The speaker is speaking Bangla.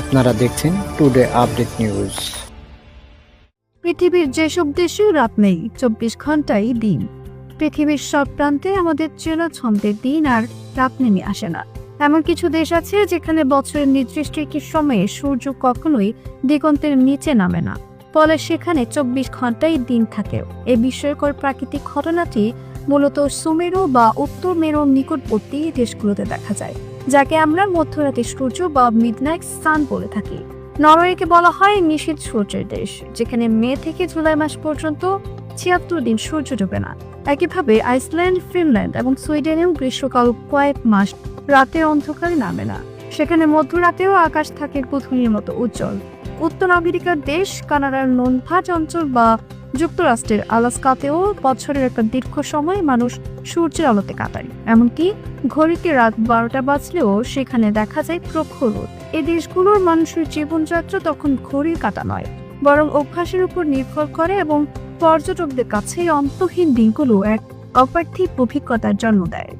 আপনারা দেখছেন টুডে আপডেট নিউজ পৃথিবীর যেসব দেশেও রাত নেই, চব্বিশ ঘন্টাই দিন। পৃথিবীর সব প্রান্তে আমাদের চেনা ছন্দের দিন আর রাত নেমে আসে না। এমন কিছু দেশ আছে যেখানে বছরের নির্দিষ্ট একটি সময়ে সূর্য কখনোই দিগন্তের নিচে নামে না। ফলে সেখানে চব্বিশ ঘন্টাই দিন থাকে এই বিস্ময়কর প্রাকৃতিক ঘটনাটি মূলত সুমেরু বা উত্তর মেরুর নিকটবর্তী দেশগুলোতে দেখা যায়। যাকে আমরা মধ্যরাতে সূর্য বা মিডনাইট সান বলে থাকি। নরওয়েকে বলা হয় নিষিদ্ধ সূর্যের দেশ, যেখানে মে থেকে জুলাই মাস পর্যন্ত ছিয়াত্তর দিন সূর্য ডোবে না। একইভাবে আইসল্যান্ড, ফিনল্যান্ড এবং সুইডেনেও গ্রীষ্মকাল কয়েক মাস রাতের অন্ধকারে নামে না। সেখানে মধ্যরাতেও আকাশ থাকে পৃথিবীর মতো উজ্জ্বল। উত্তর আমেরিকার দেশ, কানাডার ননভাজ অঞ্চল বা যুক্তরাষ্ট্রের আলাস্কাতেও বছরের একটা দীর্ঘ সময় মানুষ সূর্যের আলোতে কাটায়। এমনকি ঘড়িতে রাত বারোটা বাজলেও সেখানে দেখা যায় প্রখর রোদ। এ দেশগুলোর মানুষের জীবনযাত্রা তখন ঘড়ির কাটা নয়, বরং অভ্যাসের উপর নির্ভর করে এবং পর্যটকদের কাছে অন্তহীন দিনগুলো এক অপার্থিব অভিজ্ঞতার জন্ম দেয়।